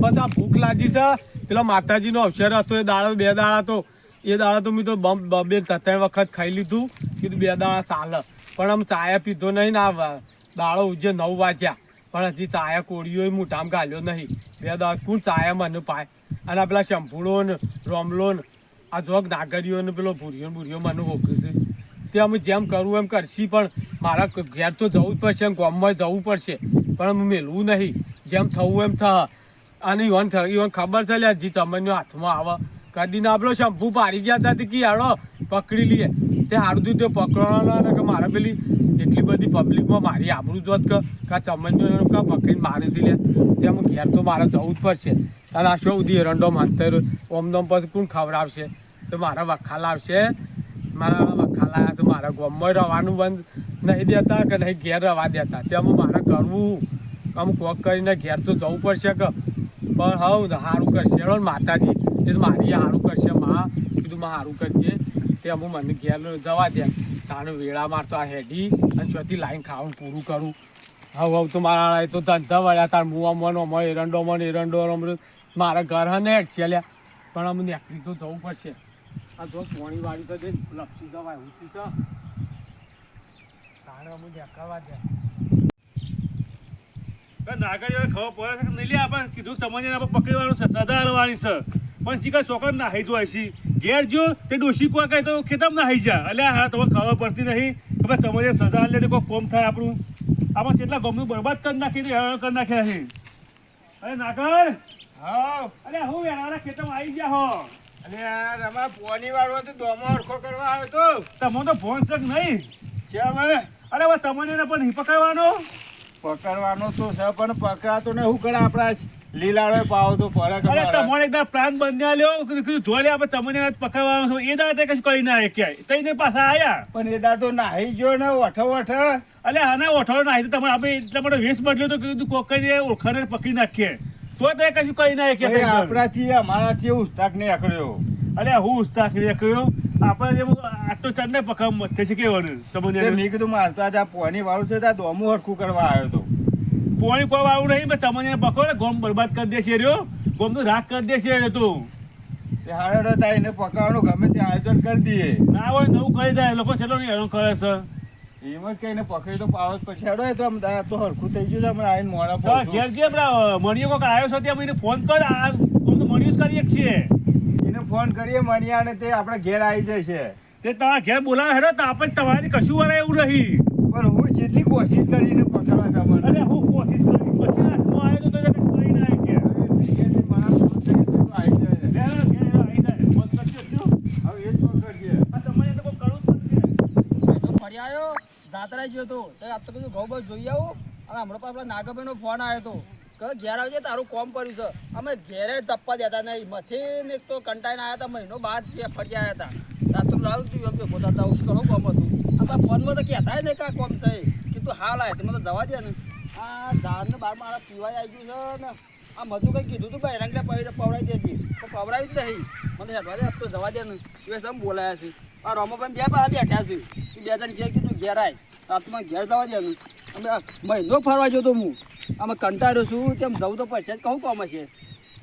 બસ આ ભૂખ લાગી છે. પેલા માતાજીનો અવસર હતો, એ દાડો, બે દાડા તો, એ દાડા તો મેં તો બે ત્રણ વખત ખાઈ લીધું. કીધું બે દાડા ચાલે. પણ આમ ચાયા પીધો નહીં ને આ દાડો ઉજે નવ વાગ્યા. પણ હજી ચાયા કોળીઓ મોઢામાં ગાલ્યો નહીં. બે દાડા કોણ ચાયા મને પાય? અને પેલા શંભુડો ને રોમલો ને આ જોગ નાગરીઓ ને પેલો ભૂરિયો ભૂરિયો મને હોકે છે. તે અમે જેમ કરવું એમ કરશી, પણ મારા ઘેર તો જવું જ પડશે ગામમાં જવું પડશે. પણ મેલવું નહીં. જેમ થવું એમ થા. અને ઈવન થ ઈવન ખબર છે લ્યા જી ચમનનો હાથમાં આવે. કદી ના આપણો શંભુ પાડી ગયા હતા કી હાડો પકડી લઈએ તે હારું તે પકડવાના કે મારે પેલી એટલી બધી પબ્લિકમાં મારી આબરું જોત કે, કા ચમનનો કા પકડીને મારે છે લે. તેમ ઘેર તો મારે જવું જ પડશે. અને આ શું ઉધી એરંડો માનતર ઓમ નોમ પછી કોણ ખવડાવશે? તો મારા વખાલ આવશે. મારા વખાલ આવ્યા છે, મારા ગોમમાં રવાનું બંધ. નહીં દેતા કે નહીં ઘેર રવા દેતા. તેમાં મારે કરવું. અમુક કોક કરીને ઘેર તો જવું પડશે કે. પણ હવ સારું કરશે. માતાજી. એ તો મારી સારું કરશે, માં. કીધું માં સારું કરજે. તે અમુક મને ઘેર જવા દે. તાણે વેળા મારતો આ હેડી અને ચોથી લાઈન ખાવાનું પૂરું કરું. હવ હવ, તો મારા એ તો ધંધા વળ્યા તાર મુવા મનો મય એરંડો મન, એરંડો મારા ઘર હને છે પણ અમને નીકળી તો જવું પડશે. આ જો પોણી વાળી તો જઈને લપસી જવાય. ઊંચી છે દે નાગરિયો ખબર પડે છે નહીં લે આપણે કીધું કે આપણે પકડવાનું છે સજા હાલવાની છે. પણ શીખર ચોકર ના હાઈ છે ઘેર જો તે ડોશી કોઈ કહે તો ખેતમ ના હાઈ જા અલ્યા હા તમને ખબર પડતી નહીં. ભાઈ સમજે સજા હાલે કોઈ ફોર્મ થાય આપણું. આપણે કેટલા ગમનું બરબાદ કરી નાખી હેરાન કરી નાખ્યા છે. અરે નાગર! હા. અરે હું યાર ખેતમ આવી ગયા હો. અને યાર રમા પોની વાળો તો દોમો હરખો કરવા આવ્યો તો. તમને તો ફોન છે કે નહીં? કેમ હવે અરે હવે તમને પણ નહીં પકડવાનો? પકડવાનો તો છે પણ પકડાતો ને શું કરે આપણા લીલાડો પાવ તો પડે અરે મારા. તમારે એકદમ પ્લાન બંધ્યા લ્યો કીધું જો લે આપણે તમને પકડવાનો છો. એ દાડે કશું કરી ના ક્યાંય તઈને પાછા આયા. પણ એ દાડો નાહી ગયો ને વઠો ઓઠો. અલે આના ઓઠો નાહી તો તમારે આપણે એટલા માટે વેશ બદલ્યો તો કીધું કોકઈને ઓળખાને પકડી નાખીએ. તો તે કશું કરી ના કે આપણાથી અમારાથી ઉસ્તાક નહીં આકડ્યો અરે હું ઉસ્તાક કર્યો આપણે જે આટલો ચાર ને પકડ મથે છે કેવાનું? તમને મેં કીધું મારતા આ પોની વાળું છે ત્યાં દોમું હરખું કરવા આવ્યો હતો પોણી કોઈ વાળું નહીં પણ તમને પકડો ગોમ બરબાદ કરી દેશે રહ્યો ગોમ તો રાખ કરી દેશે તું. તે હાડો થાય એને પકડવાનું ગમે તે આયોજન કરી દઈએ. ના હોય નવું કરી જાય લોકો છેલ્લો નહીં હેરાન કરે છે. એમ જ કઈને પકડી તો પાવ જ પછી. હેડો તો આમ તો હરખું થઈ ગયું છે હમણાં આવીને મોડા. ઘેર જે પેલા કોક આવ્યો છે ત્યાં મને ફોન કર આ આમ તો મણીઓ જ કરીએ છીએ ફોન કરીએ મણિયા ને તે આપણે ઘેર આવી જશે તે તમારા ઘેર બોલાવે હેડો તો આપણે તમારી કશું વરાય એવું નહીં. પણ હું જેટલી કોશિશ કરીને પકડવા અરે હું કોશિશ કરી પછી હાથમાં આવ્યો તો તો કઈ ના આવી ગયા ઘેર ઘેર આવી જાય. ફોન કરજો જો. આ તમારે તો કોક કરવું જ પડશે. તો ફરી આવ્યો? જાત્રા ગયો તો. તો આ તો કીધું ઘઉં બસ જોઈ આવું. અને હમણાં આપણા નાગભાઈનો ફોન આવ્યો તો. કે ઘેર આવજે તારું કોમ કર્યું છે. અમે ઘેરે તપ્પા દેતા નહીં. મથી ને એક તો કંટાઈને આવ્યા હતા, મહિનો બાદ છે ફરી આવ્યા હતા. રાત તો લાવ તું એમ ભેગો થતા હું ઘણું કોમ હતું? આ ફોનમાં તો કહેતા નહીં કાં કોમ છે. કીધું, હાલ આવે તમે તો જવા દે ને. આ ધારને બાર મારા પીવાય આવી ગયું છે ને. આ મધુ કંઈ કીધું તું ભાઈ રંગલે પવડાવી દેજે તો પવડાવી જ નહીં. મને હેઠવા દે તો જવા દે ને. એ સમ બોલાયા છે. આ રોમોભાઈ બે પાસે બેઠા છે. બે જણ છે, કીધું, ઘેર આય. રાતમાં ઘેર જવા દે ને. અમે મહિનો ફરવા જતો હું. અમે કંટાળ્યો છું. તેમ જવું તો પડશે કહું કોમ છે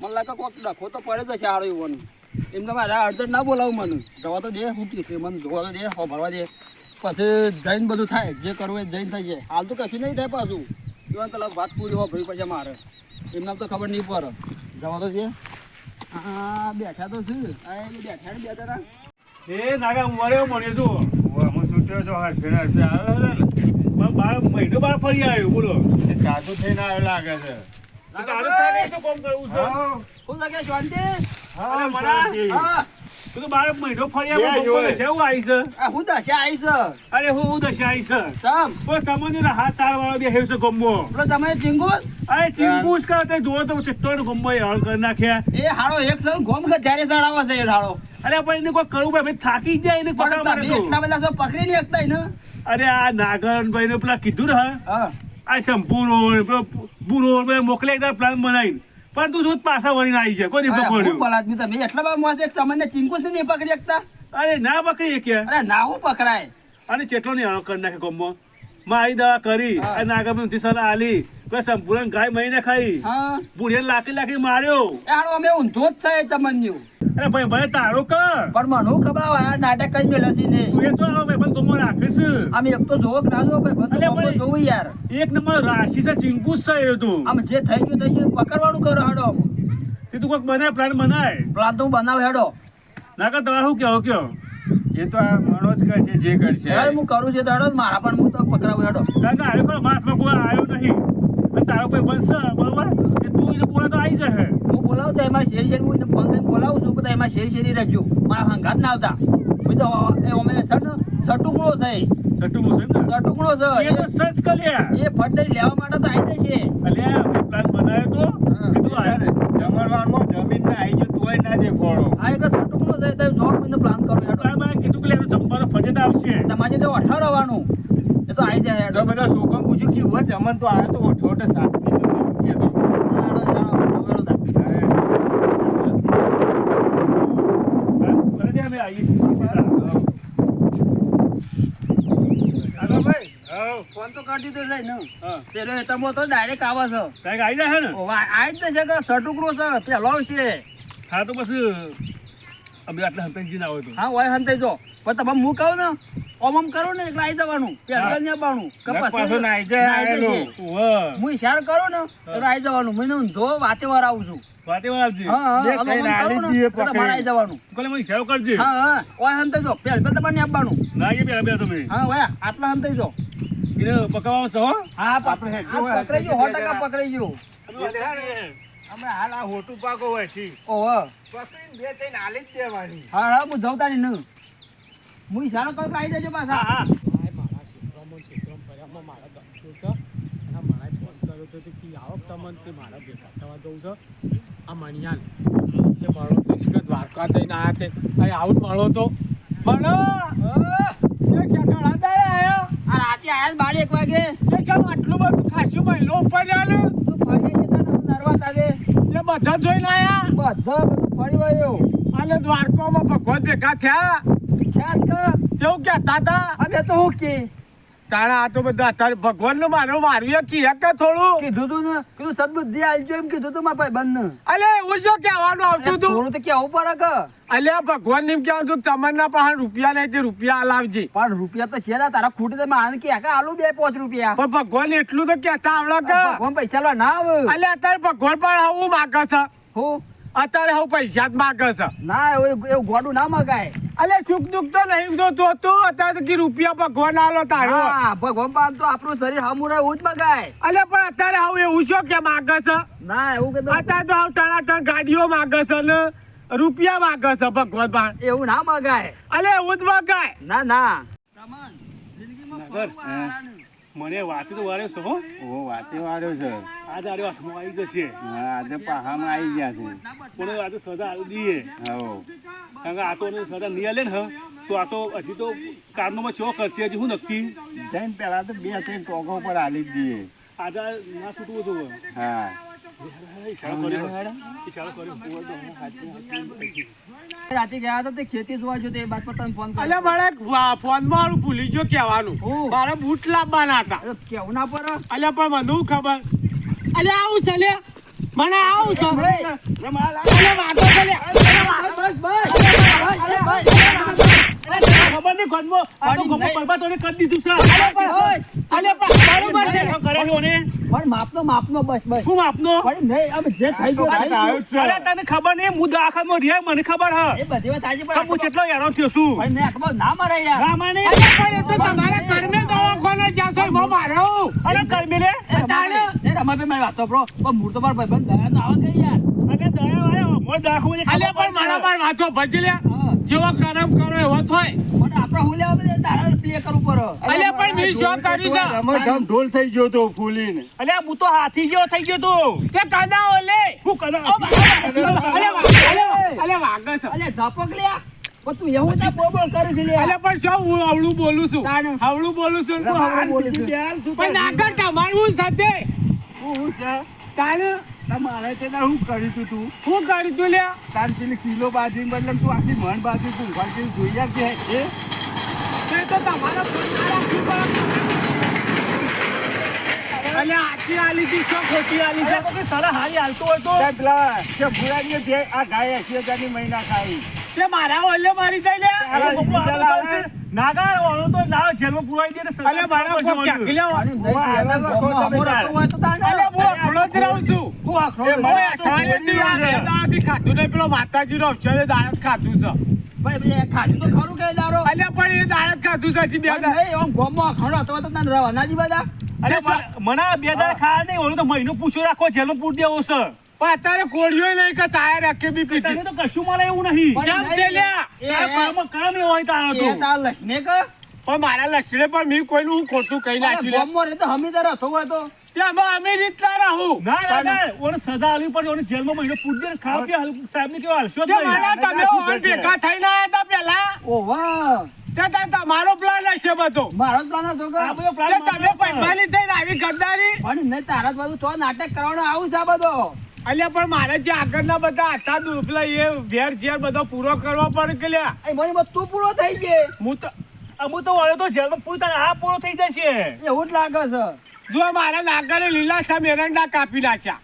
મને લાગે કોક ડખો તો પડે જ છે હારો એવાનું એમ તો મારે અડધડ ના બોલાવું મને. જવા તો દે, હું છે. મને જોવા તો દે, હો, ભરવા દે. પછી જઈને બધું થાય. જે કરવું એ જઈને થાય છે હાલ તો કશું નહીં થાય પાછું. જોવા પેલા વાત પૂરી હો, ભાઈ પડશે મારે. એમને તો ખબર નહીં પડે. જવા તો દે. હા બેઠા તો છું. બેઠા ને બે જણા એ, નાગા મળ્યો મળ્યો તું છું આવ્યો છે. બાર મહિનો બાર ફરી આવ્યો બોલો. ને થઈને આવ્યો લાગે છે. થાય ને શું કામ કરવું છે. શું લાગે શાંતિ? હા, અરે મરા. તું બાર મહિનો ફરી આવ્યો છે એવું આવી છે. હું દશા આવી છે? અરે હું હું દશા આવી છે. તમ પણ તમને હાથ તાર વાળો બે હેવસો ગમવો પેલો તમે ચિંગુસ? અરે કરતે જોવો તો ચટ્ટો ગમવો હળ કરી નાખ્યા. એ હાડો એક સૌ ગોમ કે ત્યારે ચડાવવા છે એ હાડો અરે પણ એને કોઈ કરવું ભાઈ થાકી જાય એને પકડવા તમે એટલા બધા તો પકડી નહીં શકતા એને. અરે આ નાગરભાઈ ને પેલા કીધું ને આ શંભુરો ને બુરો મોકલે એકદમ પ્લાન બનાવીને. પણ તું શું પાછા વળીને આવી છે? કોઈ પકડ્યું પલાદમી તમે એટલા બધા મોસે એક સામાન્ય ચિંકુસ ને નહીં પકડી શકતા? અરે ના પકડી કે અરે ના હું પકડાય. અને ચેટલો નહીં આવક કરી નાખે ગમો મારી દવા કરી. અને નાગાભાઈ ઊંધી સલાહ આલી કોઈ સંપૂર્ણ ગાય મહિને ખાઈ બુઢે લાખી લાખી માર્યો. અમે ઊંધો જ થાય ચમન્યું. અરે ભાઈ ભાઈ તારો કર. પણ મને ખબર આવે આ નાટક કઈ મેલે છે ને? તું એ તો આવો ભાઈ પણ ગમો રાખીશ. આમ એક તો જોવો કે ના જોવો ભાઈ પણ ભાઈ. જોવું યાર. એક નંબર રાશિ છે ચિંકુ છે એ તું. આમ જે થઈ ગયું થઈ ગયું પકડવાનું કરો હેડો. તે તું કોઈક બનાય પ્લાન બનાય. પ્લાન તો હું બનાવ હેડો. ના કે તમારે શું કહેવો કયો એ તો આ મનોજ છે જે કરશે. હું કરું છું તો હેડો મારા પણ હું તો પકડાવું હેડો. કારણ કે આવ્યો મારા હાથમાં કોઈ આવ્યો નહીં. અને તારો કોઈ બનશે બરોબર? કે તું એને બોલે તો આવી જશે. હું બોલાવું તો એમાં શેરી શેરી હું એને ફોન કરીને બોલાવું છું કે એમાં શેરી શેરી રહેજો. મારા હંગાત ના આવતા. હું તો એ અમે સટ સટુકડો છે. સટ્ટુ મુસેમ ને? સટુકડો છે. એ તો સચ કર્યા એ ફટ લેવા માટે તો આવી જશે. અલ્યા પ્લાન બનાવ્યો તો. કે તું આવ્યો જમણવારમાં જમીન ના આવી ગયો તોય ના દેખોડો આ એક સટુકડો છે તો જોબ મને પ્લાન કરું હેડો. પ્લાન બનાવી કીધું કે લે જમવાનો ફજેત આવશે. તમારે તો અઠાર આવવાનું એ તો આવી જાય તો બધા છોકરા પૂછ્યું કે ઊભા જમણ તો આવ્યો તો ઓઠો ઓઠો સાત. હા, ફોન તો કાઢી તો છે ને. હા. પેલો એ તમો તો ડાયરેક્ટ આવે છે. કાંઈક આવી જાય ને? આવી જ જશે કે સટુકડો છે પેલો છે. હા તો પછી અમે આટલા હંતાઈ ના હોય તો. હા હોય હંતાઈ જો. પણ તમે હું કહું ને ઓમ ઓમ કરો ને એટલે આવી જવાનું. પેલા ને બાણું કે નક ના પાછો જાય નાઈ આયેલો. હું ઈશારો કરું ને એટલે આવી જવાનું. મને ધો વાતે વાર આવું છું. વાતે વાર આવજે. હા હા કઈ એટલે દીએ તમારે આવી જવાનું. કોલે મને ઈશારો કરજે. હા હા. ઓય હંતાઈ જો. પેલા પેલા તમારે આપવાનું ના આવીએ પેલા બે તમે? હા ઓય આટલા હંતાઈ જો. એને પકાવવાનો છો હા? આ પકડાઈ ગયો સો હેઠું ટકા જરા. પકડાઈ ગયો અમે હાલ આ હોટું પાકો હોય છે ઓહો. પકડીને બે ત્રણ હાલી જ દેવાની. હા હા હું જઉં તારી ન હું ઈશારો કરું આવી જજો પાછા. હા મારા ક્ષેત્રમાં ક્ષેત્રમાં ફર્યામાં મારા ધંધો છે. અને મારા ફોન કર્યો તો કે કી તમને તે મારા ભેગા થવા જવું છે. આ મણિયાન તે મળો તો છે કે દ્વારકા જઈને આવ્યા તે અહીં આવું મળો તો. મળો એક સેકન્ડ હતા આયો? આ રાતે આયા જ બાર એક વાગે. આટલું બધું ખાસું ઉપર ફરી જતા ને નરવા તાગે તે બધા જોઈને આયા? બધા ફરી વળ્યો. અને દ્વારકામાં ભગવાન ભેગા થયા? કે તેવું કહેતા હતા અમે તો હું કે? તાણા આ તો બધા અત્યારે ભગવાનનું મારો મારવી કી કે થોડું? કીધું તું ને કીધું સદબુદ્ધિ આલજો એમ કીધું તું મારા ભાઈ બંધ અલે હું શું કહેવાનું આવતું તું? થોડું તો કેવું પડે કે. અલે ભગવાન ને કેવું કહેવાનું હતું ચમનના પાસે રૂપિયા નહીં તે રૂપિયા લાવજે પણ રૂપિયા તો છે તારા ખૂટી તમે આને કે કે આલુ બે પાંચ રૂપિયા. પણ ભગવાન એટલું તો કહેતા આવડે કે. ભગવાન પૈસા લો ના આવે. અલે અત્યારે ભગવાન પણ આવું માગે છે. હું? અત્યારે હું પૈસા જ માગે છે. ના એવું ગોડું ના મગાય. અલે સુખ દુઃખ તો નહીં જોતું હતું અત્યારે તો કે રૂપિયા ભગવાન આલો તારો. હા ભગવાન પાન તો આપણું શરીર હમું રહે એવું જ મગાય. અલે પણ અત્યારે હું એવું છો કે માગે છે? ના એવું કે અત્યારે તો હું ટણાટણ ગાડીઓ માગે છે ને રૂપિયા માગે છે ભગવાન પણ એવું ના મગાય. અલે એવું જ મગાય. ના ના. નગર. મને વાતે તો વાળ્યો છે હો. ઓ વાતે વાળ્યો છે. આજ આરે હાથમાં આવી જશે. હા, આજે પાહામાં આવી ગયા છે. પણ આજે સજા આવી દઈએ. હો કારણ કે આ તો સદા નહીં આલે ને હા. તો આ તો હજી તો કારનોમાં છો કરશે હજી શું નક્કી? જઈને પેલા તો બે ત્રણ ટોકો પર આલી જ દઈએ. આજે ના છૂટવું જોવે. હા. ઈશારો કર્યો. ઈશારો કર્યો. રાતે ગયા હતા તે ખેતી જોવા જો તે બાદ પર તને ફોન અલ્યા મારે ફોનમાં ભૂલી ગયો કહેવાનું. હું? મારે બૂટ લાવવાના હતા. કેવું ના પર અલ્યા પણ મને ખબર? અલ્યા આવું છે લે. મને આવું છે. અલ્યા વાતો લે. ખબર નહીં ગોદમાં આ તો પણ પણ નહીં ગયું ગયું. નહીં મને ખબર હ એ બધી વાત તો હું પણ કેટલો હેરાન થયો છું ભાઈ ને અખબાર ના મારે યાર ના પણ એ તો તમારા સાંભળો. પણ મૂળ તો મારો ભાઈબંધ દયા તો આવે યાર દવાખાને પણ મારા પર વાતો ભજી લે. હા. જેવો કરમ કરો એવો થોય પણ આપણે હું લેવા બધે? તારા પ્લે કરવું પડે. અલ્યા પણ મેં શું કર્યું છે. રમતગમ ઢોલ થઈ ગયો તો ફૂલીને અલ્યા હું તો હાથી જેવો થઈ ગયો તો. તે કાના ઓલે? શું કરે અલ્યા વા- અલ્યા અલ્યા વાગે છે. અલ્યા ઝાપક લ્યા પણ તું એવું ના બોલ બોલ કરે છે અલ્યા પણ જો હું હવળું બોલું છું. હવળું બોલું છું. હું હવળું બોલું છું. પણ આગળ તમારું સાથે. હું છે? તારે તમારે તે ના કર્યું તું તું? શું કર્યું તું લ્યા? તાર પેલી કિલો બાજરી બદલે તું આખી મણ બાજરી કુંભાર જેવી જોઈ આપ કે એ તે તો તમારા ફોન ના રાખી પણ અને આછી આલી હતી શું ખોટી આલી છે. અલ્યા હારી હાલતો હોય તો. સાહેબ, પેલા શંભુરાજીએ આ ગાય એસી હજારની મહિના ખાઈ તે મારા ઓલે મારી જાય લે. નાગા વાળો તો લાવ જેલમાં પુરાઈ દે ને મારા કોક ક્યાંથી જવાનું. લેવા? અને નહીં કહેતા કે ગોમમાં અમો રહેતો હોય તો હું અખડો જ છું. મારે અઠવાડિયેથી આ બે દાડાથી ખાધું દાળ છે ખાધું તો ખરું કે દારો? અલ્યા પણ એ દાળ જ ખાધું છે બે ગોમમાં અખાણો તો તને રવાનાજી બધા. અરે મને- બે દાડા ખાવા નહીં ઓલો તો મહિનો પૂછો રાખો જેલમાં પૂર દેવો છે પણ અત્યારે કોળીઓ નહીં કે ચાય રાખે બી તને પીધી તો કશું મળે એવું નહીં પણ ચેલ્યા એ- કામ હોય તારો તો તાર લઈને કે? પણ મારા લક્ષણે પણ મેં કોઈનું હું ખોટું કહી નાખ્યું લે. તો હમી હમીદાર હતો હોય તો. તેમાં અમે રીતના રહું ના ના ના ઓને સજા આલવી પડે ઓને જેલમાં મહિનો પૂરી દે ને ખાવા સાહેબ ને કેવા હાલશો જ નહીં. તમે ઓર ભેગા થઈને આયા તા પેલા ઓવા. તે તમારો પ્લાન હશે બધો મારો જ હતો કે? આ બધો પ્લાન તમે. પૈસાની થઈને આવી ગદ્દારી પણ નહીં, તારા બધું તો નાટક કરવાનો આવું છે બધો. અલ્યા પણ મારે જે આગળના બધા હતા દુ- એ વેર ઝેર બધો પૂરો કરવો પડે કે લ્યા એ મને બધું પૂરો થઈ ગયે. હું તો અમુ તો વાળો તો જેલમાં પૂરતા આ પૂરો થઈ જશે એવું જ લાગે છે જો મારા નાગરે લીલા સામ એરંડા કાપી નાખ્યા.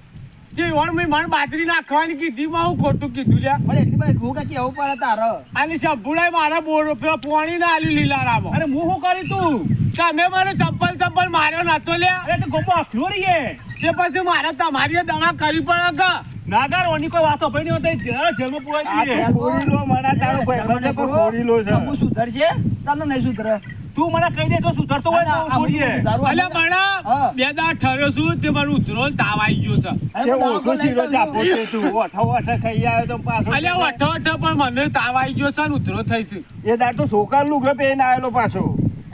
જે ઓર મેં મણ બાજરી નાખવાની કીધી માં હું ખોટું કીધું લ્યા. પણ એટલી બધી ઘૂ કે કેવું પડે તારો. અને સંભુડાય મારા બોર પેલો પોણી ના આલી લીલા રામો. અરે હું શું કરી તું? તમે મને ચપ્પલ ચપ્પલ માર્યો નતો લ્યા. અરે તો ગોપો આખલો રહીએ. તે પછી મારે તમારી દણા કરી પડે કે? નાગર ઓની કોઈ વાતો ભઈ નહીં હોતી, જરા જેલમાં પુરાઈ આ દઈએ. લો મણા તારો ભાઈબંધ પણ ખોરીલો છે. હું સુધરશે? તમને નહીં સુધરે. તું મને કહી દે તો સુધરતો હોય તો છોડીએ અલે અલ્યા બે દા ઠર્યો છું તે મારું ઉધરો તાવ આવી ગયો છે. અરે ઓછો શીરો તો ચાપો છે તું. ઓઠો ઓઠો ખાઈ આવ્યો તો પાછો અલે ઓઠો ઓઠો પણ મને તાવ આવી ગયો છે ને ઉધરો થઈ છે. એ દા તો સોકાર લુગડો પહેરીને આવેલો પાછો.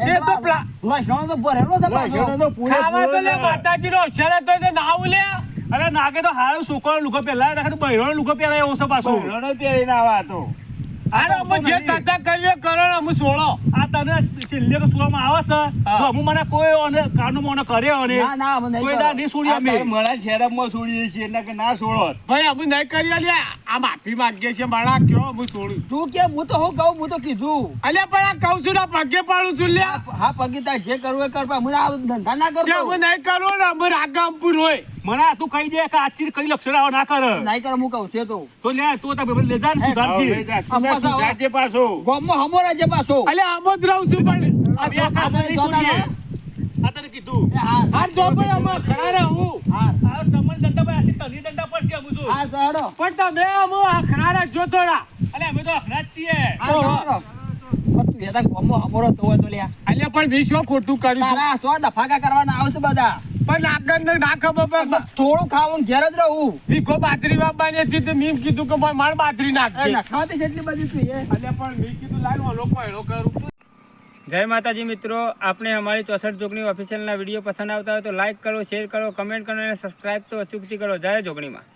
તે તો પ્લા- લસણો તો ભરેલો છે પાછો. તો ખાવા તો લે માતાજી નો અક્ષર તો તે નાવ લે. અરે નાગે તો હારો સોકાર લુગડો પહેલા રાખે તો બહેરોનો લુગડો પહેરાય એવો છે પાછો. બહેરોનો પહેરીને આવા તો. અરે અમે જે સાચા કરીએ કરો ને અમે સોળો આ તને છેલ્લે તો સુવામાં આવે છે. જો મને કોઈ ઓને કાનો મોનો કર્યો અને ના ના અમે કોઈ દા નહીં છોડી અમે. મળા શેરમમાં છોડીએ છીએ એટલે કે ના સોળો ભાઈ અમે નહીં કરીએ લ્યા. આ માફી માંગીએ છીએ મારા કયો અમે છોડ્યું. તું કે હું તો હું કહું હું તો કીધું. અલ્યા પણ આ કહું છું ને પગે પાડું છું લ્યા. હા પગે તાર જે કરવું એ કર પણ હું આ ધંધા ના તે અમે નહીં કરવું ને અમે રાગામપુર હોય. મને તું કહી દે કે આ ચીજ કઈ લક્ષરાઓ ના કર. નહીં કર હું કહું છે તો. તો લે તું તમે ભાઈ લેજા ને સુધારજી તું સુધારજે પાછો. ગામમાં હમો રાજ્ય પાછો. અલ્યા આમ જ રહું છું પણ આ બે કામ નહીં છોડીએ આ તને કીધું. હા. આ જો ભાઈ અમે ખરા રહું હા. આ તમને દંડા પર આછી તલી દંડા પર છે છું. હા સાડો પણ તમે અમે ખરા જો થોડા અલે અમે તો જ છીએ. હા પણ તું એતા ગામમાં હમો રહેતો હોય તો લે. અલ્યા પણ વિશ્વ શું ખોટું કર્યું? તારા સો દફાકા કરવાના આવશે બધા. પણ આગળ ના ખબર થોડું ખાવાનું ઘેર જ રહું. ભીખો બાજરી વાપવાની હતી તો મેં કીધું કે ભાઈ મારે બાજરી એ ખાતી એટલી બધી એ. પણ મેં કીધું લાઈન લોકો કોયડો કરું. જય માતાજી મિત્રો આપણે અમારી ચોસઠ જોગણી ઓફિશિયલના વીડિયો પસંદ આવતા હોય તો લાઈક કરો શેર કરો કમેન્ટ કરો અને સબસ્ક્રાઈબ તો અચૂકથી કરો. જય જોગણીમાં.